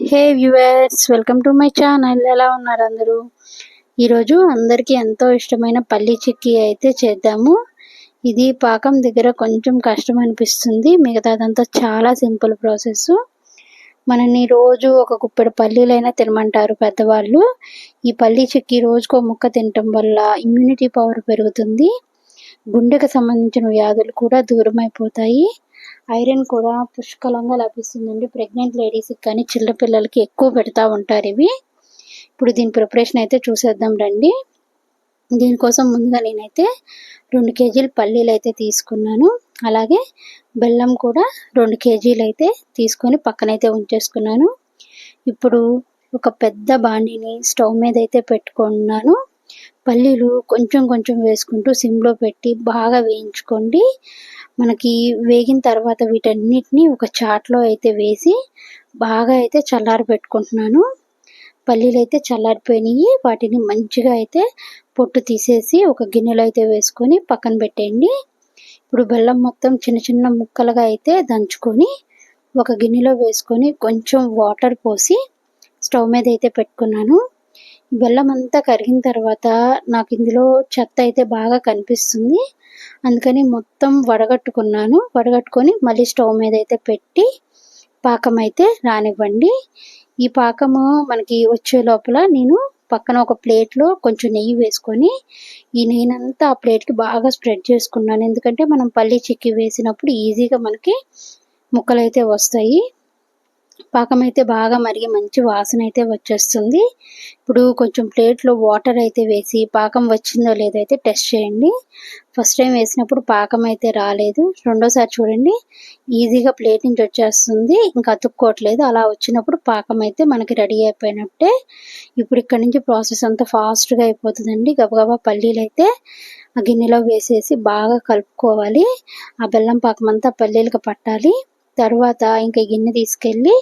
Hey viewers welcome to my channel. ఎలా ఉన్నారు అందరూ? ఈరోజు అందరికీ ఎంతో ఇష్టమైన పల్లి చిక్కీ అయితే చేద్దాము. ఇది పాకం దగ్గర కొంచెం కష్టం అనిపిస్తుంది. మిగతాదంతా చాలా సింపుల్ ప్రాసెస్. మనని రోజు ఒక కుప్పడి పల్లీలైనా తినమంటారు పెద్దవాళ్ళు. ఈ పల్లి చిక్కీ రోజుకో ముక్క తినటం వల్ల ఇమ్యూనిటీ పవర్ పెరుగుతుంది. గుండెకు సంబంధించిన వ్యాధులు కూడా దూరం అయిపోతాయి ఐరన్ కూడా పుష్కలంగా లభిస్తుందండి. ప్రెగ్నెంట్ లేడీస్కి కానీ చిన్న పిల్లలకి ఎక్కువ పెడతా ఉంటారు ఇవి. ఇప్పుడు దీని ప్రిపరేషన్ అయితే చూసేద్దాం రండి. దీనికోసం ముందుగా నేనైతే రెండు కేజీలు పల్లీలు అయితే తీసుకున్నాను. అలాగే బెల్లం కూడా రెండు కేజీలు అయితే తీసుకొని పక్కనైతే ఉంచేసుకున్నాను. ఇప్పుడు ఒక పెద్ద బాండిని స్టవ్ మీద అయితే పెట్టుకున్నాను. పల్లీలు కొంచెం కొంచెం వేసుకుంటూ సిమ్లో పెట్టి బాగా వేయించుకోండి. మనకి వేగిన తర్వాత వీటన్నిటిని ఒక చాట్లో అయితే వేసి బాగా అయితే చల్లారి పెట్టుకుంటున్నాను. పల్లీలు అయితే చల్లారిపోయినాయి. వాటిని మంచిగా అయితే పొట్టు తీసేసి ఒక గిన్నెలో అయితే వేసుకొని పక్కన పెట్టేయండి. ఇప్పుడు బెల్లం మొత్తం చిన్న చిన్న ముక్కలుగా అయితే దంచుకొని ఒక గిన్నెలో వేసుకొని కొంచెం వాటర్ పోసి స్టవ్ మీద అయితే పెట్టుకున్నాను. బెల్లం అంతా కరిగిన తర్వాత నాకు ఇందులో చెత్త అయితే బాగా కనిపిస్తుంది. అందుకని మొత్తం వడగట్టుకున్నాను. వడగట్టుకొని మళ్ళీ స్టవ్ మీద అయితే పెట్టి పాకం అయితే రానివ్వండి. ఈ పాకము మనకి వచ్చే లోపల నేను పక్కన ఒక ప్లేట్లో కొంచెం నెయ్యి వేసుకొని ఈ నెయ్యినంతా ఆ ప్లేట్కి బాగా స్ప్రెడ్ చేసుకున్నాను. ఎందుకంటే మనం పల్లి చిక్కి వేసినప్పుడు ఈజీగా మనకి ముక్కలు అయితే వస్తాయి. పాకం అయితే బాగా మరిగి మంచి వాసన అయితే వచ్చేస్తుంది. ఇప్పుడు కొంచెం ప్లేట్లో వాటర్ అయితే వేసి పాకం వచ్చిందో లేదో అయితే టెస్ట్ చేయండి. ఫస్ట్ టైం వేసినప్పుడు పాకం అయితే రాలేదు. రెండోసారి చూడండి ఈజీగా ప్లేట్ నుంచి వచ్చేస్తుంది. ఇంకా అతుక్కోవట్లేదు. అలా వచ్చినప్పుడు పాకం అయితే మనకి రెడీ అయిపోయినట్టే. ఇప్పుడు ఇక్కడ నుంచి ప్రాసెస్ అంతా ఫాస్ట్గా అయిపోతుందండి. గబగబా పల్లీలు అయితే ఆ గిన్నెలో వేసేసి బాగా కలుపుకోవాలి. ఆ బెల్లం పాకం అంతా పల్లీలకు పట్టాలి. తర్వాత ఇంకా గిన్నె తీసుకెళ్ళి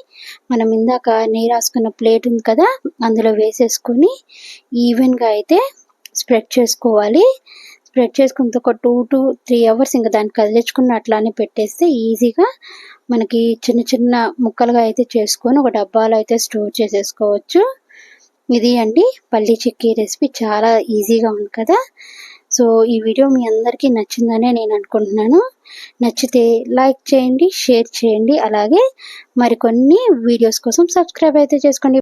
మనం ఇందాక నెయ్యి రాసుకున్న ప్లేట్ ఉంది కదా అందులో వేసేసుకొని ఈవెన్గా అయితే స్ప్రెడ్ చేసుకోవాలి. స్ప్రెడ్ చేసుకున్న ఒక టూ టు త్రీ అవర్స్ ఇంకా దాన్ని కదిలించుకున్న అట్లానే పెట్టేస్తే ఈజీగా మనకి చిన్న చిన్న ముక్కలుగా అయితే చేసుకొని ఒక డబ్బాలో అయితే స్టోర్ చేసేసుకోవచ్చు. ఇది అండి పల్లీ చిక్కీ రెసిపీ. చాలా ఈజీగా ఉంది కదా. సో ఈ వీడియో మీ అందరికీ నచ్చిందనే నేను అనుకుంటున్నాను. నచ్చితే లైక్ చేయండి షేర్ చేయండి. అలాగే మరికొన్ని వీడియోస్ కోసం సబ్స్క్రైబ్ అయితే చేసుకోండి.